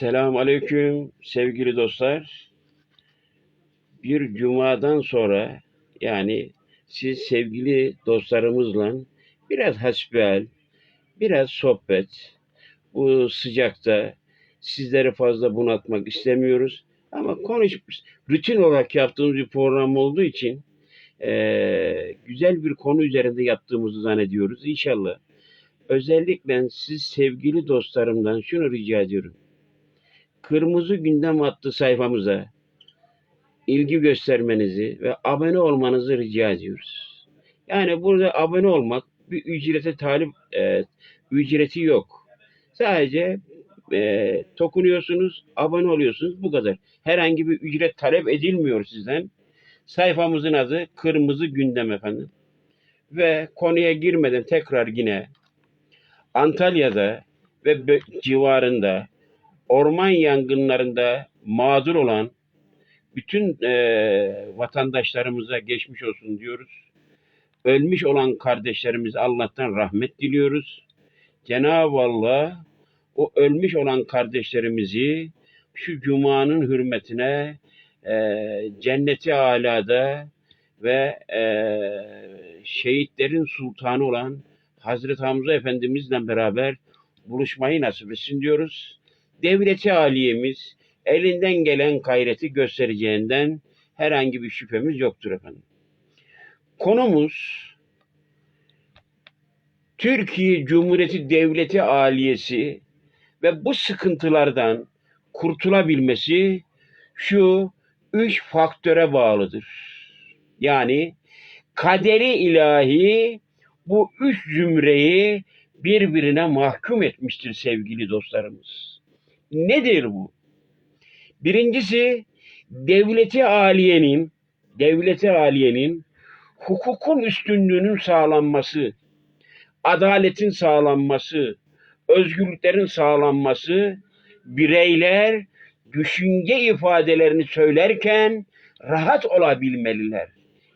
Selamun Aleyküm sevgili dostlar. Bir cumadan sonra yani siz sevgili dostlarımızla biraz hasbihal, biraz sohbet, bu sıcakta sizleri fazla bunaltmak istemiyoruz. Ama konuşmuş, rutin olarak yaptığımız bir program olduğu için eee, güzel bir konu üzerinde yaptığımızı zannediyoruz. İnşallah. Özellikle siz sevgili dostlarımdan şunu rica ediyorum. Kırmızı Gündem adlı sayfamıza ilgi göstermenizi ve abone olmanızı rica ediyoruz. Yani burada abone olmak bir ücrete talip e, ücreti yok. Sadece e, dokunuyorsunuz, abone oluyorsunuz bu kadar. Herhangi bir ücret talep edilmiyor sizden. Sayfamızın adı Kırmızı Gündem efendim. Ve konuya girmeden tekrar yine Antalya'da ve civarında orman yangınlarında mağdur olan bütün eee, vatandaşlarımıza geçmiş olsun diyoruz. Ölmüş olan kardeşlerimize Allah'tan rahmet diliyoruz. Cenab-ı Allah o ölmüş olan kardeşlerimizi şu cumanın hürmetine eee, cenneti alada ve eee, şehitlerin sultanı olan Hazreti Hamza Efendimizle beraber buluşmayı nasip etsin diyoruz. Devleti aliyemiz elinden gelen gayreti göstereceğinden herhangi bir şüphemiz yoktur efendim. Konumuz Türkiye Cumhuriyeti Devleti Aliyesi ve bu sıkıntılardan kurtulabilmesi şu üç faktöre bağlıdır. Yani kaderi ilahi bu üç zümreyi birbirine mahkum etmiştir sevgili dostlarımız. Nedir bu? Birincisi devleti aliyenin devleti aliyenin hukukun üstünlüğünün sağlanması, adaletin sağlanması, özgürlüklerin sağlanması, bireyler düşünce ifadelerini söylerken rahat olabilmeliler.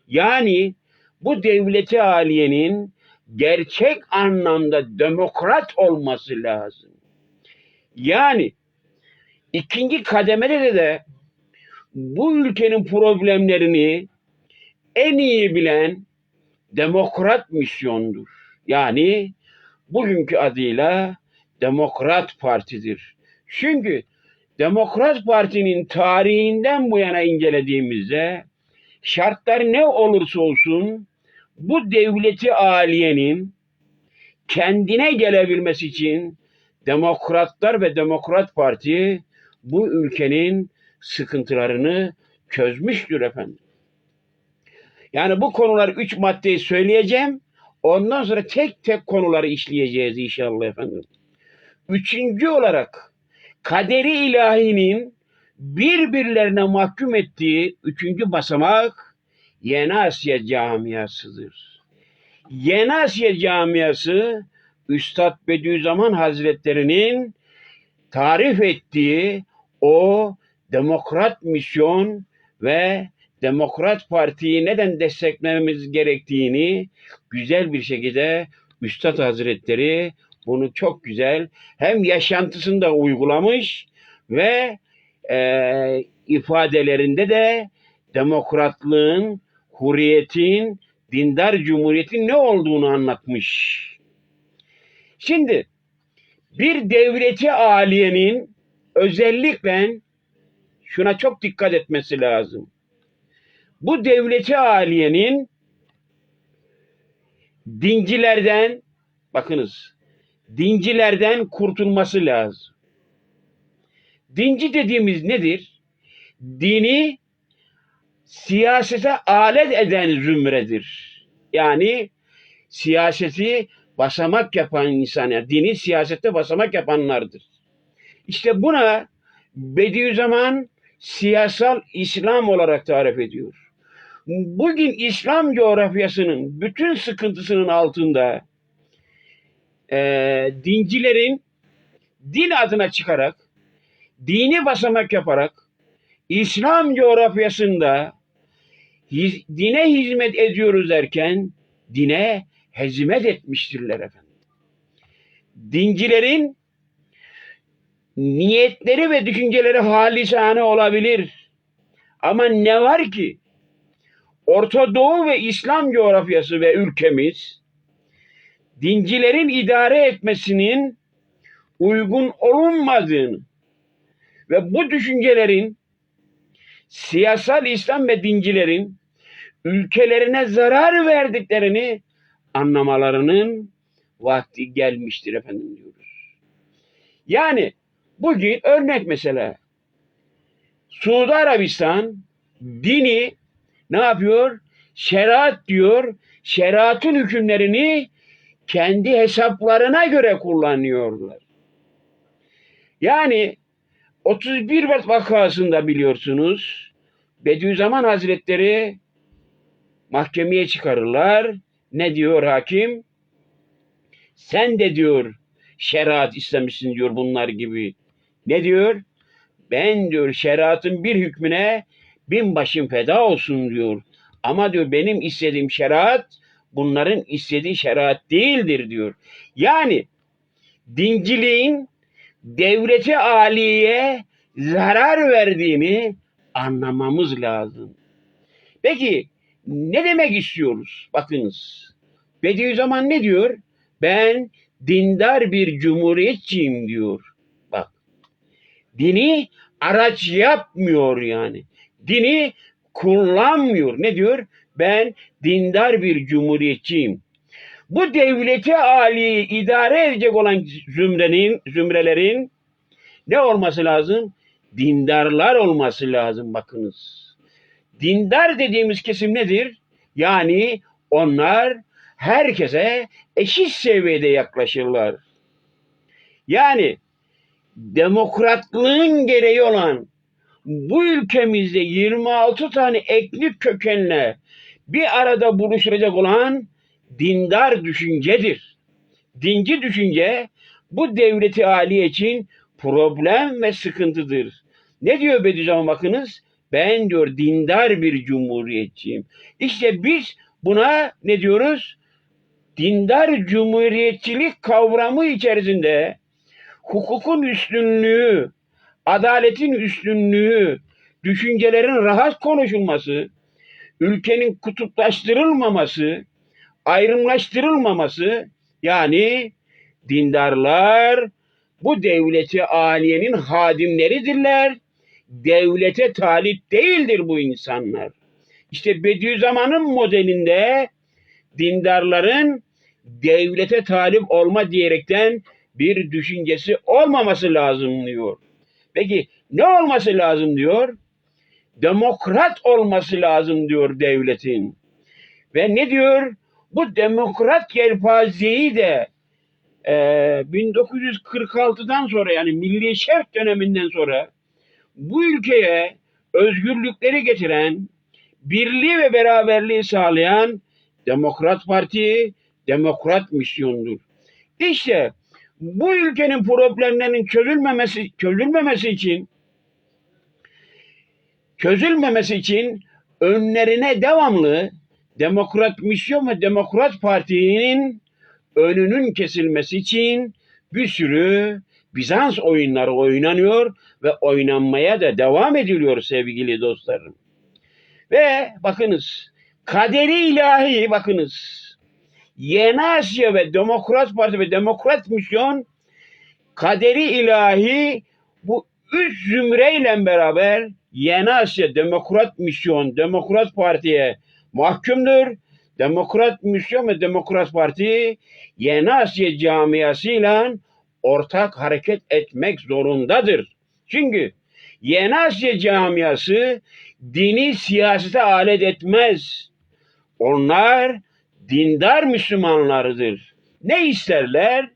Yani bu devleti aliyenin gerçek anlamda demokrat olması lazım. Yani ikinci kademede de, de bu ülkenin problemlerini en iyi bilen demokrat misyondur. Yani bugünkü adıyla Demokrat Parti'dir. Çünkü Demokrat Parti'nin tarihinden bu yana incelediğimizde şartlar ne olursa olsun bu devleti aliyenin kendine gelebilmesi için Demokratlar ve Demokrat Parti bu ülkenin sıkıntılarını çözmüştür efendim. Yani bu konular üç maddeyi söyleyeceğim. Ondan sonra tek tek konuları işleyeceğiz inşallah efendim. Üçüncü olarak kaderi ilahinin birbirlerine mahkum ettiği üçüncü basamak Yeni Asya camiasıdır. Yeni Asya camiası Üstad Bediüzzaman Hazretleri'nin tarif ettiği o demokrat misyon ve Demokrat Parti'yi neden desteklememiz gerektiğini güzel bir şekilde Üstad Hazretleri bunu çok güzel hem yaşantısında uygulamış ve e, ifadelerinde de demokratlığın, huriyetin, dindar cumhuriyetin ne olduğunu anlatmış. Şimdi bir devleti aliyenin özellikle şuna çok dikkat etmesi lazım. Bu devleti aliyenin dincilerden bakınız dincilerden kurtulması lazım. Dinci dediğimiz nedir? Dini siyasete alet eden zümredir. Yani siyaseti basamak yapan insanlar, dini siyasette basamak yapanlardır. İşte buna Bediüzzaman siyasal İslam olarak tarif ediyor. Bugün İslam coğrafyasının bütün sıkıntısının altında e, dincilerin din adına çıkarak, dini basamak yaparak, İslam coğrafyasında hiz- dine hizmet ediyoruz derken dine hizmet etmiştirler efendim. Dincilerin niyetleri ve düşünceleri halisane olabilir. Ama ne var ki Orta Doğu ve İslam coğrafyası ve ülkemiz dincilerin idare etmesinin uygun olunmadığını ve bu düşüncelerin siyasal İslam ve dincilerin ülkelerine zarar verdiklerini anlamalarının vakti gelmiştir efendim diyoruz. Yani bugün örnek mesela Suudi Arabistan dini ne yapıyor? Şeriat diyor. Şeriatın hükümlerini kendi hesaplarına göre kullanıyorlar. Yani 31 Mart vakasında biliyorsunuz Bediüzzaman Hazretleri mahkemeye çıkarırlar. Ne diyor hakim? Sen de diyor şeriat istemişsin diyor bunlar gibi. Ne diyor? Ben diyor şeriatın bir hükmüne bin başım feda olsun diyor. Ama diyor benim istediğim şeriat bunların istediği şeriat değildir diyor. Yani dinciliğin devlete aliye zarar verdiğini anlamamız lazım. Peki ne demek istiyoruz? Bakınız. Bediüzzaman ne diyor? Ben dindar bir cumhuriyetçiyim diyor. Dini araç yapmıyor yani. Dini kullanmıyor. Ne diyor? Ben dindar bir cumhuriyetçiyim. Bu devleti aliyi idare edecek olan zümrenin, zümrelerin ne olması lazım? Dindarlar olması lazım bakınız. Dindar dediğimiz kesim nedir? Yani onlar herkese eşit seviyede yaklaşırlar. Yani demokratlığın gereği olan bu ülkemizde 26 tane etnik kökenle bir arada buluşturacak olan dindar düşüncedir. Dinci düşünce bu devleti aliye için problem ve sıkıntıdır. Ne diyor Bediüzzaman bakınız? Ben diyor dindar bir cumhuriyetçiyim. İşte biz buna ne diyoruz? Dindar cumhuriyetçilik kavramı içerisinde hukukun üstünlüğü, adaletin üstünlüğü, düşüncelerin rahat konuşulması, ülkenin kutuplaştırılmaması, ayrımlaştırılmaması yani dindarlar bu devleti aliyenin hadimleridirler. Devlete talip değildir bu insanlar. İşte Bediüzzaman'ın modelinde dindarların devlete talip olma diyerekten bir düşüncesi olmaması lazım diyor. Peki ne olması lazım diyor? Demokrat olması lazım diyor devletin. Ve ne diyor? Bu demokrat yelpazeyi de e, 1946'dan sonra yani Milli Şerh döneminden sonra bu ülkeye özgürlükleri getiren, birliği ve beraberliği sağlayan Demokrat Parti, Demokrat misyondur. İşte bu ülkenin problemlerinin çözülmemesi çözülmemesi için çözülmemesi için önlerine devamlı Demokrat Misyon ve Demokrat Parti'nin önünün kesilmesi için bir sürü Bizans oyunları oynanıyor ve oynanmaya da devam ediliyor sevgili dostlarım. Ve bakınız kaderi ilahi bakınız Yeni Asya ve Demokrat Parti ve Demokrat Misyon kaderi ilahi bu üç zümreyle beraber Yeni Asya Demokrat Misyon, Demokrat Parti'ye mahkumdur. Demokrat Misyon ve Demokrat Parti Yeni Asya camiasıyla ortak hareket etmek zorundadır. Çünkü Yeni Asya camiası dini siyasete alet etmez. Onlar dindar Müslümanlarıdır. Ne isterler?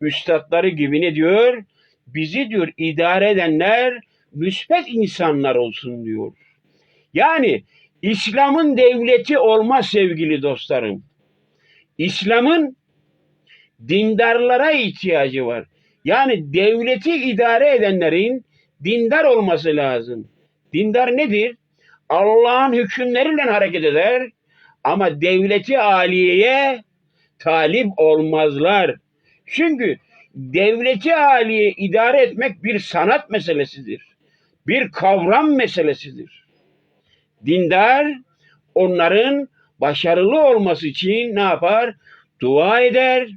Üstadları gibi ne diyor? Bizi diyor idare edenler müsbet insanlar olsun diyor. Yani İslam'ın devleti olmaz sevgili dostlarım. İslam'ın dindarlara ihtiyacı var. Yani devleti idare edenlerin dindar olması lazım. Dindar nedir? Allah'ın hükümleriyle hareket eder ama devleti aliyeye talip olmazlar. Çünkü devleti aliye idare etmek bir sanat meselesidir. Bir kavram meselesidir. Dindar onların başarılı olması için ne yapar? Dua eder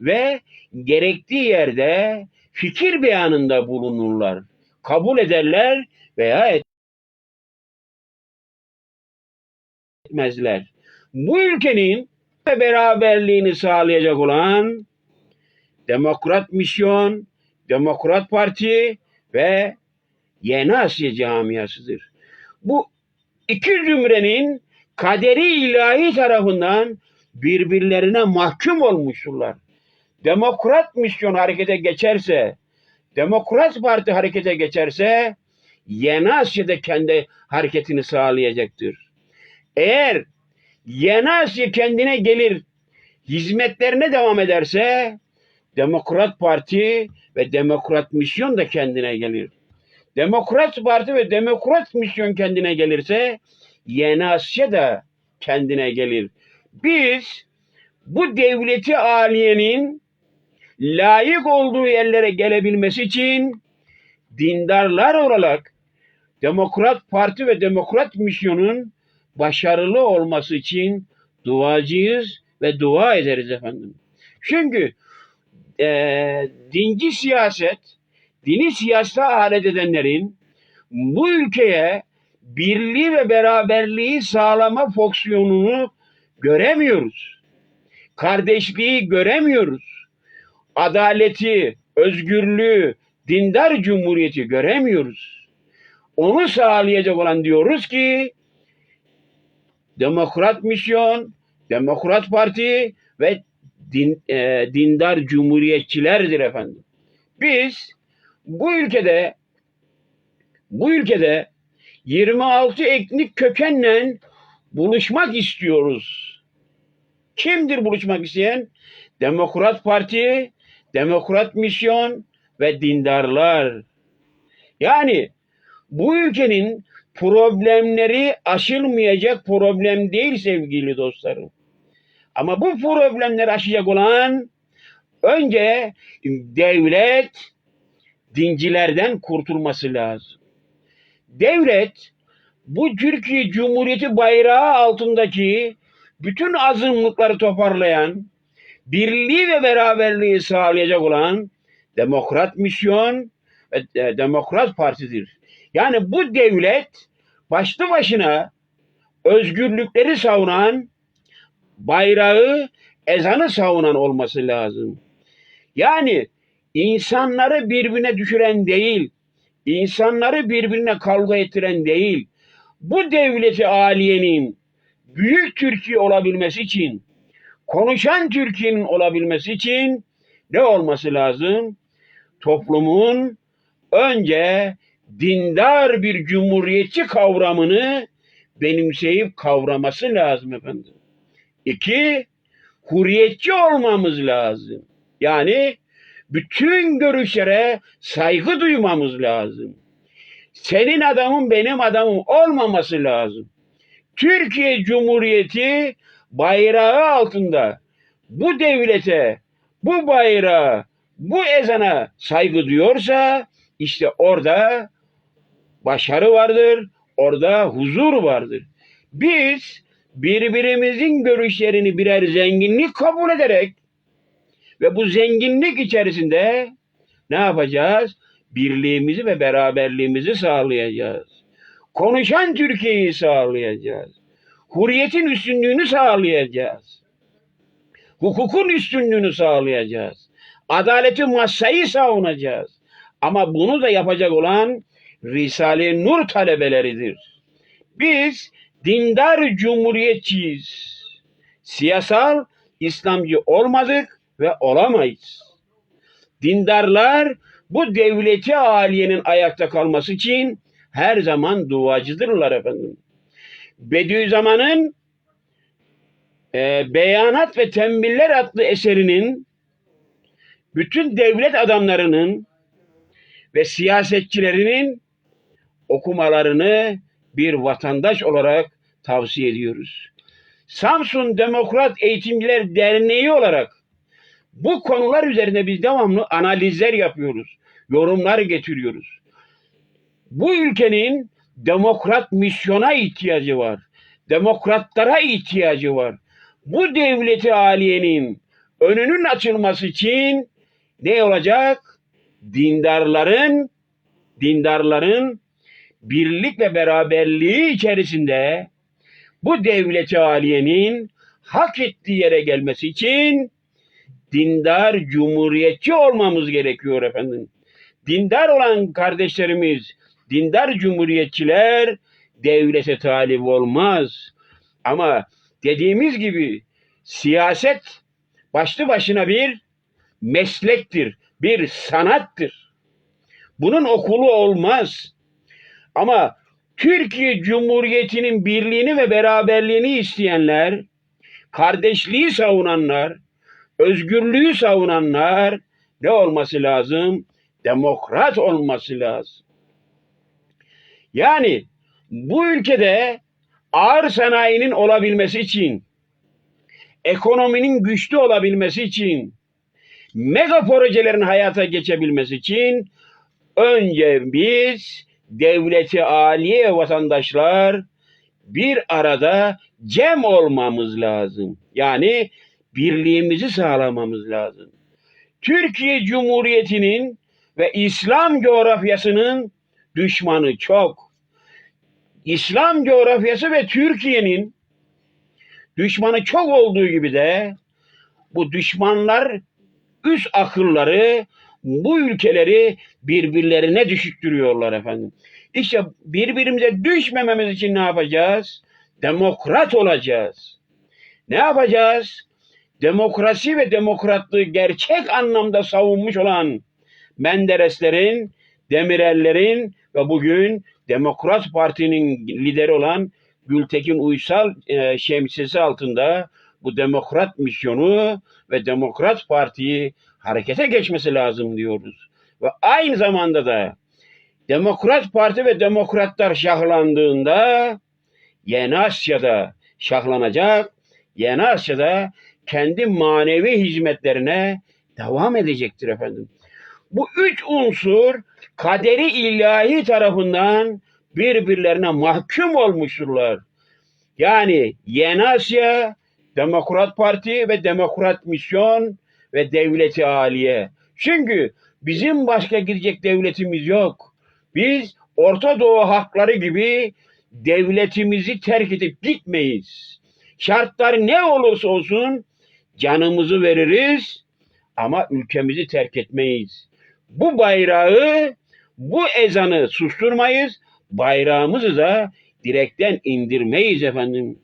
ve gerektiği yerde fikir beyanında bulunurlar. Kabul ederler veya etmezler. Bu ülkenin beraberliğini sağlayacak olan Demokrat Misyon, Demokrat Parti ve Yeni Asya camiasıdır. Bu iki zümrenin kaderi ilahi tarafından birbirlerine mahkum olmuşturlar. Demokrat misyon harekete geçerse, Demokrat Parti harekete geçerse, Yeni Asya'da kendi hareketini sağlayacaktır. Eğer Yeni Asya kendine gelir, hizmetlerine devam ederse, Demokrat Parti ve Demokrat Misyon da kendine gelir. Demokrat Parti ve Demokrat Misyon kendine gelirse Yeni Asya da kendine gelir. Biz bu devleti aliyenin layık olduğu yerlere gelebilmesi için dindarlar olarak Demokrat Parti ve Demokrat Misyon'un başarılı olması için duacıyız ve dua ederiz efendim. Çünkü eee dinci siyaset, dini siyasete alet edenlerin bu ülkeye birliği ve beraberliği sağlama fonksiyonunu göremiyoruz. Kardeşliği göremiyoruz. Adaleti, özgürlüğü, dindar cumhuriyeti göremiyoruz. Onu sağlayacak olan diyoruz ki Demokrat Misyon, Demokrat Parti ve din, e, dindar cumhuriyetçilerdir efendim. Biz bu ülkede bu ülkede 26 etnik kökenle buluşmak istiyoruz. Kimdir buluşmak isteyen? Demokrat Parti, Demokrat Misyon ve dindarlar. Yani bu ülkenin problemleri aşılmayacak problem değil sevgili dostlarım. Ama bu problemleri aşacak olan önce devlet dincilerden kurtulması lazım. Devlet bu Türkiye Cumhuriyeti bayrağı altındaki bütün azınlıkları toparlayan, birliği ve beraberliği sağlayacak olan Demokrat Misyon ve e, Demokrat Parti'dir. Yani bu devlet başlı başına özgürlükleri savunan, bayrağı, ezanı savunan olması lazım. Yani insanları birbirine düşüren değil, insanları birbirine kavga ettiren değil, bu devleti aliyenin büyük Türkiye olabilmesi için, konuşan Türkiye'nin olabilmesi için ne olması lazım? Toplumun önce dindar bir cumhuriyetçi kavramını benimseyip kavraması lazım efendim. İki, hürriyetçi olmamız lazım. Yani bütün görüşlere saygı duymamız lazım. Senin adamın benim adamım olmaması lazım. Türkiye Cumhuriyeti bayrağı altında bu devlete, bu bayrağa, bu ezana saygı duyuyorsa işte orada başarı vardır, orada huzur vardır. Biz birbirimizin görüşlerini birer zenginlik kabul ederek ve bu zenginlik içerisinde ne yapacağız? Birliğimizi ve beraberliğimizi sağlayacağız. Konuşan Türkiye'yi sağlayacağız. Hürriyetin üstünlüğünü sağlayacağız. Hukukun üstünlüğünü sağlayacağız. Adaleti masayı savunacağız. Ama bunu da yapacak olan Risale-i Nur talebeleridir. Biz dindar cumhuriyetçiyiz. Siyasal İslamcı olmadık ve olamayız. Dindarlar bu devleti aliyenin ayakta kalması için her zaman duacıdırlar efendim. Bediüzzaman'ın e, Beyanat ve Tembiller adlı eserinin bütün devlet adamlarının ve siyasetçilerinin okumalarını bir vatandaş olarak tavsiye ediyoruz. Samsun Demokrat Eğitimciler Derneği olarak Bu konular üzerine biz devamlı analizler yapıyoruz. Yorumlar getiriyoruz. Bu ülkenin demokrat misyona ihtiyacı var. Demokratlara ihtiyacı var. Bu devleti aliyenin önünün açılması için ne olacak? Dindarların dindarların birlik ve beraberliği içerisinde bu devleti aliyenin hak ettiği yere gelmesi için dindar cumhuriyetçi olmamız gerekiyor efendim. Dindar olan kardeşlerimiz, dindar cumhuriyetçiler devlete talip olmaz. Ama dediğimiz gibi siyaset başlı başına bir meslektir, bir sanattır. Bunun okulu olmaz. Ama Türkiye Cumhuriyeti'nin birliğini ve beraberliğini isteyenler, kardeşliği savunanlar, özgürlüğü savunanlar ne olması lazım? Demokrat olması lazım. Yani bu ülkede ağır sanayinin olabilmesi için, ekonominin güçlü olabilmesi için, mega projelerin hayata geçebilmesi için önce biz devleti aliye vatandaşlar bir arada cem olmamız lazım. Yani birliğimizi sağlamamız lazım. Türkiye Cumhuriyeti'nin ve İslam coğrafyasının düşmanı çok. İslam coğrafyası ve Türkiye'nin düşmanı çok olduğu gibi de bu düşmanlar üst akılları bu ülkeleri birbirlerine düşüktürüyorlar efendim. İşte birbirimize düşmememiz için ne yapacağız? Demokrat olacağız. Ne yapacağız? Demokrasi ve demokratlığı gerçek anlamda savunmuş olan Mendereslerin, Demirellerin ve bugün Demokrat Parti'nin lideri olan Gültekin Uysal e, şemsiyesi altında bu demokrat misyonu ve Demokrat Parti'yi harekete geçmesi lazım diyoruz. Ve aynı zamanda da Demokrat Parti ve Demokratlar şahlandığında Yeni Asya'da şahlanacak, Yeni Asya'da kendi manevi hizmetlerine devam edecektir efendim. Bu üç unsur kaderi ilahi tarafından birbirlerine mahkum olmuşturlar. Yani Yeni Asya, Demokrat Parti ve Demokrat Misyon ve Devleti Aliye. Çünkü bizim başka gidecek devletimiz yok. Biz Orta Doğu halkları gibi devletimizi terk edip gitmeyiz. Şartlar ne olursa olsun canımızı veririz ama ülkemizi terk etmeyiz. Bu bayrağı, bu ezanı susturmayız. Bayrağımızı da direkten indirmeyiz efendim.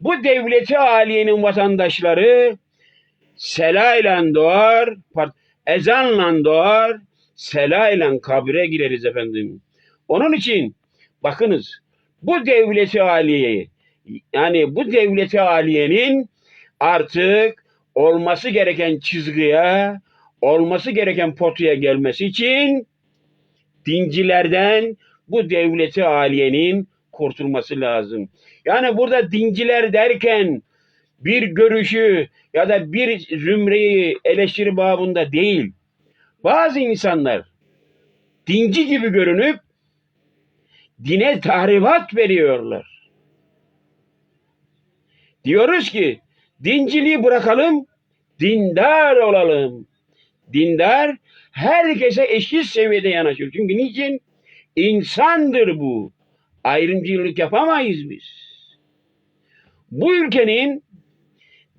Bu devleti aliyenin vatandaşları selayla doğar, ezanla doğar, selayla kabre gireriz efendim. Onun için bakınız bu devleti aliye yani bu devleti aliyenin artık olması gereken çizgiye, olması gereken potuya gelmesi için dincilerden bu devleti aliyenin kurtulması lazım. Yani burada dinciler derken bir görüşü ya da bir zümreyi eleştiri babında değil. Bazı insanlar dinci gibi görünüp dine tahribat veriyorlar. Diyoruz ki dinciliği bırakalım, dindar olalım. Dindar herkese eşit seviyede yanaşır. Çünkü niçin? İnsandır bu. Ayrımcılık yapamayız biz. Bu ülkenin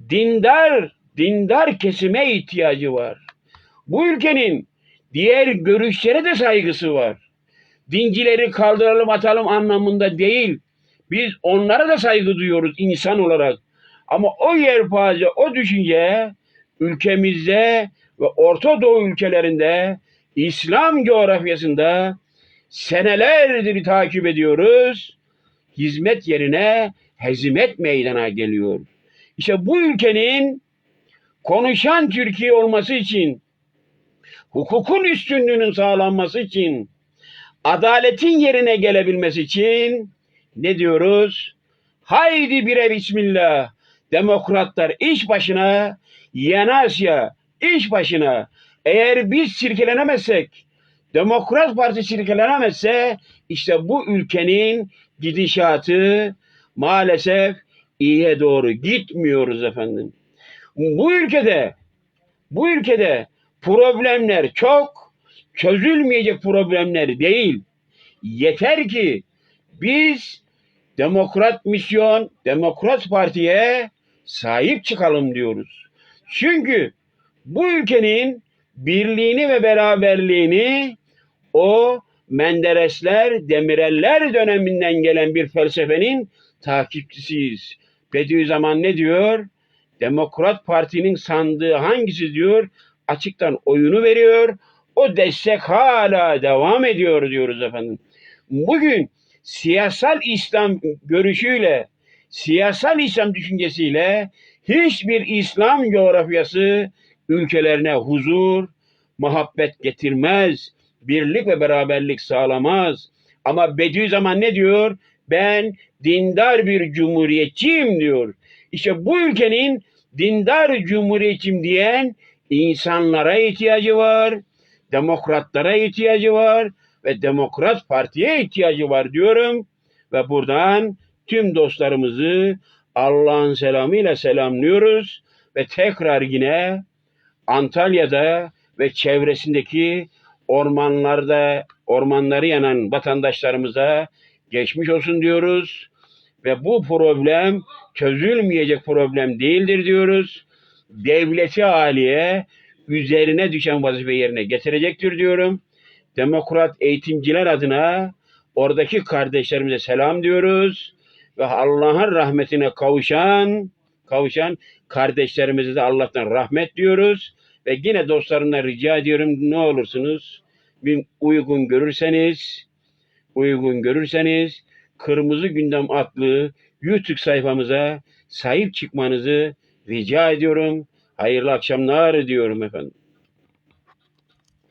dindar, dindar kesime ihtiyacı var. Bu ülkenin diğer görüşlere de saygısı var. Dincileri kaldıralım atalım anlamında değil. Biz onlara da saygı duyuyoruz insan olarak. Ama o yelpaze, o düşünce ülkemizde ve Orta Doğu ülkelerinde İslam coğrafyasında senelerdir takip ediyoruz. Hizmet yerine hezimet meydana geliyor. İşte bu ülkenin konuşan Türkiye olması için, hukukun üstünlüğünün sağlanması için, adaletin yerine gelebilmesi için ne diyoruz? Haydi bire bismillah. Demokratlar iş başına, Yeni Asya iş başına. Eğer biz sirkelenemezsek, Demokrat Parti sirkelenemezse işte bu ülkenin gidişatı maalesef iyiye doğru gitmiyoruz efendim. Bu ülkede bu ülkede problemler çok çözülmeyecek problemler değil. Yeter ki biz Demokrat misyon, Demokrat Parti'ye sahip çıkalım diyoruz. Çünkü bu ülkenin birliğini ve beraberliğini o Menderesler, Demireller döneminden gelen bir felsefenin takipçisiyiz. Bediüzzaman ne diyor? Demokrat Parti'nin sandığı hangisi diyor? Açıktan oyunu veriyor. O destek hala devam ediyor diyoruz efendim. Bugün siyasal İslam görüşüyle, siyasal İslam düşüncesiyle hiçbir İslam coğrafyası ülkelerine huzur, muhabbet getirmez, birlik ve beraberlik sağlamaz. Ama Bediüzzaman ne diyor? Ben dindar bir cumhuriyetçiyim diyor. İşte bu ülkenin dindar cumhuriyetçiyim diyen insanlara ihtiyacı var, demokratlara ihtiyacı var ve Demokrat Parti'ye ihtiyacı var diyorum. Ve buradan tüm dostlarımızı Allah'ın selamıyla selamlıyoruz ve tekrar yine Antalya'da ve çevresindeki ormanlarda ormanları yanan vatandaşlarımıza geçmiş olsun diyoruz ve bu problem çözülmeyecek problem değildir diyoruz. Devleti haliye üzerine düşen vazife yerine getirecektir diyorum. Demokrat eğitimciler adına oradaki kardeşlerimize selam diyoruz ve Allah'ın rahmetine kavuşan kavuşan kardeşlerimize de Allah'tan rahmet diyoruz ve yine dostlarımdan rica ediyorum ne olursunuz bir uygun görürseniz uygun görürseniz Kırmızı Gündem adlı YouTube sayfamıza sahip çıkmanızı rica ediyorum. Hayırlı akşamlar diyorum efendim.